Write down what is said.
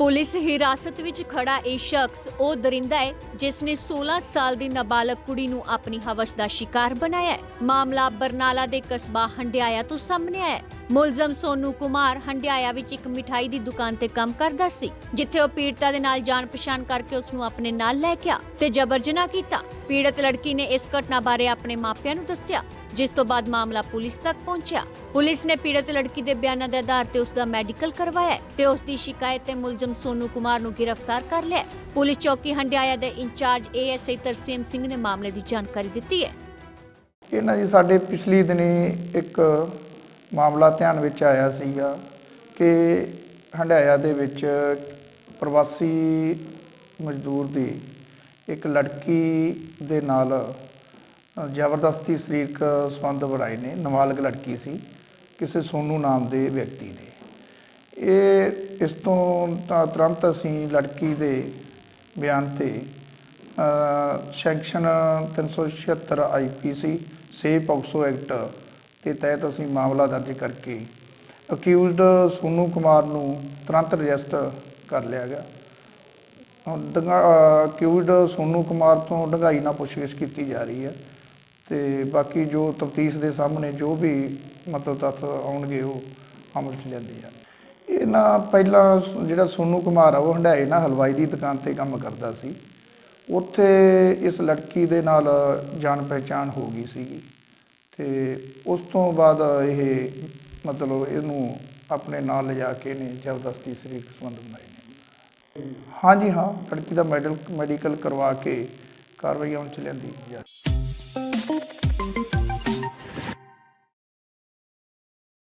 Police ਹਿਰਾਸਤ ਵਿੱਚ ਖੜਾ ਇਹ ਸ਼ਖਸ ਉਹ ਦਰਿੰਦਾ ਹੈ, ਜਿਸ ਨੇ 16 ਸਾਲ ਦੀ ਨਾਬਾਲਗ ਕੁੜੀ ਨੂੰ ਆਪਣੀ ਹਵਸ ਦਾ ਸ਼ਿਕਾਰ ਬਣਾਇਆ ਹੈ। ਮਾਮਲਾ ਬਰਨਾਲਾ ਦੇ ਕਸਬਾ ਹੰਡਿਆਇਆ ਤੋਂ ਸਾਹਮਣੇ ਆਇਆ ਹੈ। ਮੁਲਜ਼ਮ ਸੋਨੂ ਕੁਮਾਰ ਹੰਡਿਆਇਆ ਵਿੱਚ ਇੱਕ ਮਿਠਾਈ ਦੀ ਦੁਕਾਨ ਤੇ ਕੰਮ ਕਰਦਾ ਸੀ, ਜਿੱਥੇ ਉਹ ਪੀੜਤਾ ਦੇ ਨਾਲ ਜਾਣ ਪਛਾਣ ਕਰਕੇ ਉਸ ਨੂੰ ਆਪਣੇ ਨਾਲ ਲੈ ਗਿਆ ਤੇ ਜਬਰ ਜਨਾਹ ਕੀਤਾ। ਪੀੜਤ ਲੜਕੀ ਨੇ ਇਸ ਘਟਨਾ ਬਾਰੇ ਆਪਣੇ ਮਾਪਿਆਂ ਨੂੰ ਦੱਸਿਆ। ਜਿਸ ਤੋਂ ਬਾਅਦ ਮਾਮਲਾ ਪੁਲਿਸ ਤੱਕ ਪਹੁੰਚਿਆ। ਪੁਲਿਸ ਨੇ ਪੀੜਤ ਲੜਕੀ ਦੇ ਬਿਆਨਾਂ ਦੇ ਆਧਾਰ ਤੇ ਉਸ ਦਾ ਮੈਡੀਕਲ ਕਰਵਾਇਆ ਤੇ ਉਸ ਦੀ ਸ਼ਿਕਾਇਤ ਤੇ ਮੁਲਜ਼ਮ ਸੋਨੂ ਕੁਮਾਰ ਨੂੰ ਗ੍ਰਿਫਤਾਰ ਕਰ ਲਿਆ ਪੁਲਿਸ ਚੌਕੀ ਹੰਡਿਆਇਆ ਦੇ ਇੰਚਾਰਜ ਏਐਸਆਈ ਤਰਸੀਮ ਸਿੰਘ ਨੇ ਮਾਮਲੇ ਦੀ ਜਾਣਕਾਰੀ ਦਿੱਤੀ ਹੈ। ਇਹ ਨਾ ਜੀ ਸਾਡੇ ਪਿਛਲੀ ਦਿਨੀ ਇੱਕ ਮਾਮਲਾ ਧਿਆਨ ਵਿੱਚ ਆਇਆ ਸੀਗਾ ਕਿ ਹੰਡਾਇਆ ਦੇ ਵਿੱਚ ਪ੍ਰਵਾਸੀ ਮਜ਼ਦੂਰ ਦੀ ਇੱਕ ਲੜਕੀ ਦੇ ਨਾਲ ਜ਼ਬਰਦਸਤੀ ਸਰੀਰਕ ਸੰਬੰਧ ਬਣਾਏ ਨੇ ਨਾਬਾਲਗ ਲੜਕੀ ਸੀ ਕਿਸੇ ਸੋਨੂ ਨਾਮ ਦੇ ਵਿਅਕਤੀ ਨੇ। ਇਹ ਇਸ ਤੋਂ ਤੁਰੰਤ ਅਸੀਂ ਲੜਕੀ ਦੇ ਬਿਆਨ ਤੇ ਅ, ਸੈਕਸ਼ਨ 376 ਆਈਪੀਸੀ ਸੇ ਪੌਕਸੋ ਐਕਟ ਦੇ ਤਹਿਤ ਅਸੀਂ ਮਾਮਲਾ ਦਰਜ ਕਰਕੇ ਅਕਿਊਜ਼ਡ ਸੋਨੂ ਕੁਮਾਰ ਨੂੰ ਤੁਰੰਤ ਰਜਿਸਟਰ ਕਰ ਲਿਆ ਗਿਆ। ਅਕਿਊਜ਼ਡ ਸੋਨੂ ਕੁਮਾਰ ਤੋਂ ਡੰਗਾਈ ਨਾਲ ਪੁੱਛਗਿੱਛ ਕੀਤੀ ਜਾ ਰਹੀ ਹੈ। ਤੇ ਬਾਕੀ ਜੋ ਤਫਤੀਸ਼ ਦੇ ਸਾਹਮਣੇ ਜੋ ਵੀ ਮਤਲਬ ਤੱਥ ਆਉਣਗੇ ਉਹ ਅਮਲ 'ਚ ਲਿਆਂਦੇ ਜਾਣਗੇ ਇਹ ਨਾ ਪਹਿਲਾਂ ਸ- ਜਿਹੜਾ ਸੋਨੂ ਕੁਮਾਰ ਆ, ਉਹ ਹੰਡਾਏ ਨਾ ਹਲਵਾਈ ਦੀ ਦੁਕਾਨ ਤੇ ਕੰਮ ਕਰਦਾ ਸੀ। ਉੱਥੇ ਇਸ ਲੜਕੀ ਦੇ ਨਾਲ ਜਾਣ ਪਹਿਚਾਣ ਹੋ ਗਈ ਸੀਗੀ। ਤੇ ਉਸ ਤੋਂ ਬਾਅਦ ਇਹ ਮਤਲਬ ਇਹਨੂੰ ਆਪਣੇ ਨਾਲ ਲਿਜਾ ਕੇ ਨੇ ਜ਼ਬਰਦਸਤੀ ਸਰੀਰਕ ਸੰਬੰਧ ਬਣਾਏ ਨੇ। ਹਾਂਜੀ ਹਾਂ, ਲੜਕੀ ਦਾ ਮੈਡਲ, ਮੈਡੀਕਲ ਕਰਵਾ ਕੇ ਕਾਰਵਾਈ ਆਉਣ ਚ ਲਿਆਂਦੀ ਜਾ